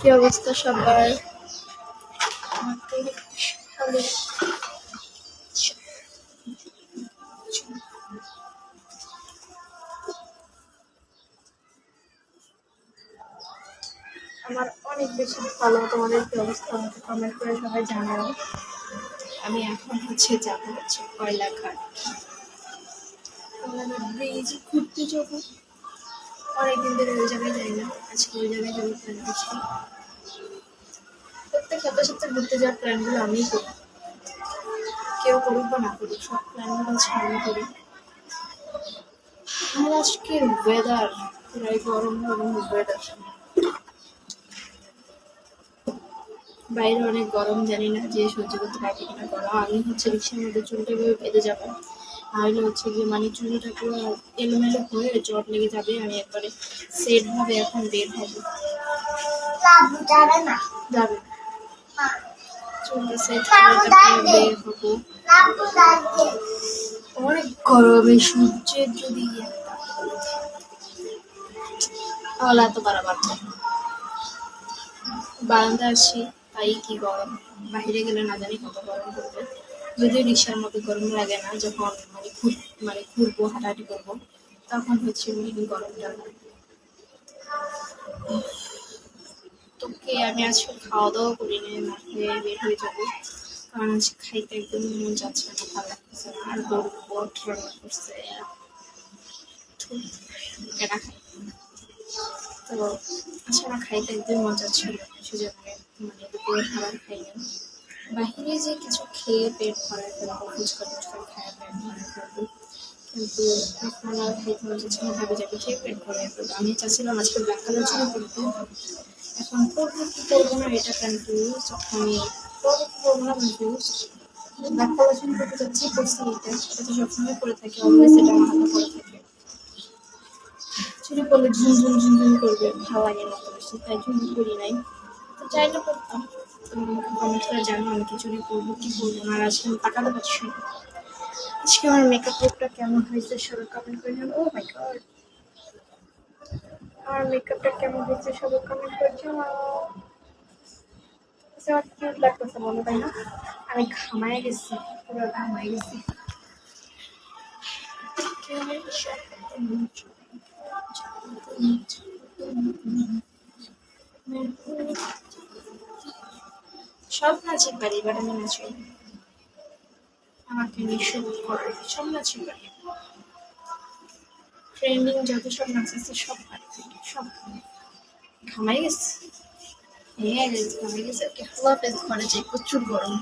কি অবস্থা সবার? আমার অনেক বেশি ভালো, তোমাদের কি অবস্থা আমাকে কমেন্ট করে সবাই জানাও। আমি এখন হচ্ছে যাব হচ্ছে কয়লাঘাট কয়লাঘাট ব্রিজ ঘুরতে যাব। অনেকদিন ধরে ওই জায়গায় যাই না। ওই জায়গায় প্ল্যান করছি। প্রত্যেক সপ্তাহে ঘুরতে যাওয়ার প্ল্যানগুলো আমিই করি। কেউ করুক বা না করুক, সব প্ল্যানগুলো আমি করি। ওয়েদার পুরাই গরম গরম ওয়েদার বাইরে অনেক গরম, জানি না যে সহ্য করতে পারবে কিনা, গরম। আমি হচ্ছে রিক্সার মধ্যে চুলটা বেঁধে যাব। তাহলে হচ্ছে যে মানে চুলটা পুরো এলোমেলো হয়ে জট লেগে যাবে আমি একবারে সেট ভাবে এখন বের হব। যাবে না। যাবে চুলটা সেট বের হব। অনেক গরমে সূর্যের যদি একটা তাহলে এত বাড়াবার বারান্দা আসি তাই কি গরম? বাইরে গেলে না জানি কত গরম পড়বে। যদিও রিক্সার মধ্যে গরম লাগে না, যখন মানে ঘুর মানে ঘুরবো, হাঁটাহাঁটি করব, তখন হচ্ছে মেন গরমটা। তোকে আমি আজকে খাওয়া দাওয়া করি না না খেয়ে বের হয়ে যাব। কারণ আজকে খাইতে একদম মন যাচ্ছে না, ভালো লাগতেছে না। আর গরু বট করছে। খাই। তো আমার খাইতে একদম মজা ছিল সেজন্য মানে দুপুরে খাবার খাইনি বাহিরে যে কিছু খেয়ে পেট ভরায় ফেলব ফুচকা টুচকা খায় পেট ভরায় ফেলব কিন্তু এখন আর খাইতে মজা ছিল না ভাবি যাবে, খেয়ে পেট ভরায় ফেলব। আমি চাচ্ছিলাম আজকে ব্ল্যাক কালার ছিল করতে এখন করব কি করব না এটা কনফিউজ আমি করব কি করব না কনফিউজ ব্ল্যাক কালার ছিল করতে যাচ্ছি করছি এটা। এটা তো সবসময় করে থাকি অলওয়েজ এটা আমার হাতে করে থাকে। চুরি করলে ঝুনঝুন ঝুনঝুন করবে, ভালো লাগে না তো বেশি, তাই চুরি করি নাই। তো চাইলে করতাম কমেন্ট করে জানো আমি চুরি করব কি করব না আজকে আমি তাকাতে পারছি না আজকে আমার মেকআপ লুকটা কেমন হয়েছে সবাই কমেন্ট করে জানো। ও মাই গড আমার মেকআপটা কেমন হয়েছে সবাই কমেন্ট করে জানাও আচ্ছা, আমার কিউট লাগতেছে বলো তাই না? আমি ঘামায় গেছি পুরো ঘামায় গেছি। সব নাচের বাড়ি এবার আমি নাচি আমাকে নিঃসব করে, সব নাচের বাড়ি। ট্রেন্ডিং যত সব নাচ আছে সব পারি সব ঘামাই গেছে? হ্যাঁ ঘামাই গেছে। ওকে হাফ করে যাই প্রচুর গরম।